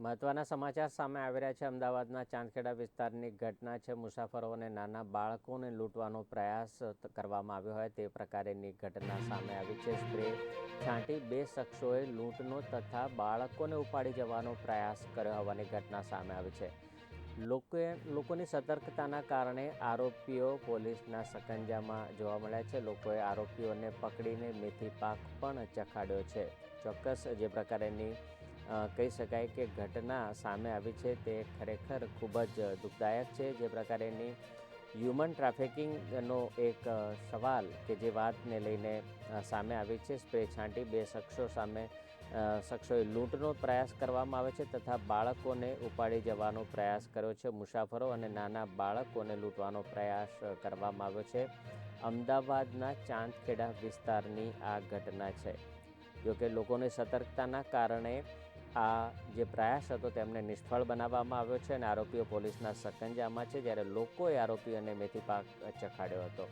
મહત્વના સમાચાર સામે આવી રહ્યા છે. અમદાવાદના ચાંદખેડા વિસ્તારની ઘટના છે. મુસાફરો અને નાના બાળકોને લૂંટવાનો પ્રયાસ કરવામાં આવ્યો હોય તે પ્રકારેની ઘટના સામે આવી છે. સ્પ્રે છાંટી બે શખ્સોએ લૂંટનો તથા બાળકોને ઉપાડી જવાનો પ્રયાસ કર્યો હોવાની ઘટના સામે આવી છે. લોકોએ, લોકોની સતર્કતાના કારણે આરોપીઓ પોલીસના સકંજામાં જોવા મળ્યા છે. લોકોએ આરોપીઓને પકડીને મેથી પાક પણ ચખાડ્યો છે. ચોક્કસ જે પ્રકારેની કહી શકાય કે ઘટના સામે આવી છે. તે ખરેખર ખૂબ જ દુઃખદાયક છે. જે પ્રકારેની હ્યુમન ટ્રાફિકિંગનો એક સવાલ કે જે વાતને લઈને સામે આવી છે. સ્પ્રે છાંટી બે શખ્સો સામે શખ્સોએ લૂંટનો પ્રયાસ કરવામાં આવે છે તથા બાળકોને ઉપાડી જવાનો પ્રયાસ કર્યો છે. મુસાફરો અને નાના બાળકોને લૂંટવાનો પ્રયાસ કરવામાં આવ્યો છે. અમદાવાદના ચાંદખેડા વિસ્તારની આ ઘટના છે. જોકે લોકોની સતર્કતાના કારણે આ જે પ્રયાસ હતો તેમને નિષ્ફળ બનાવવામાં આવ્યો છે અને આરોપીઓ પોલીસના સકંજામાં છે, જ્યારે લોકોએ આરોપીઓને મેથી પાક ચખાડ્યો હતો.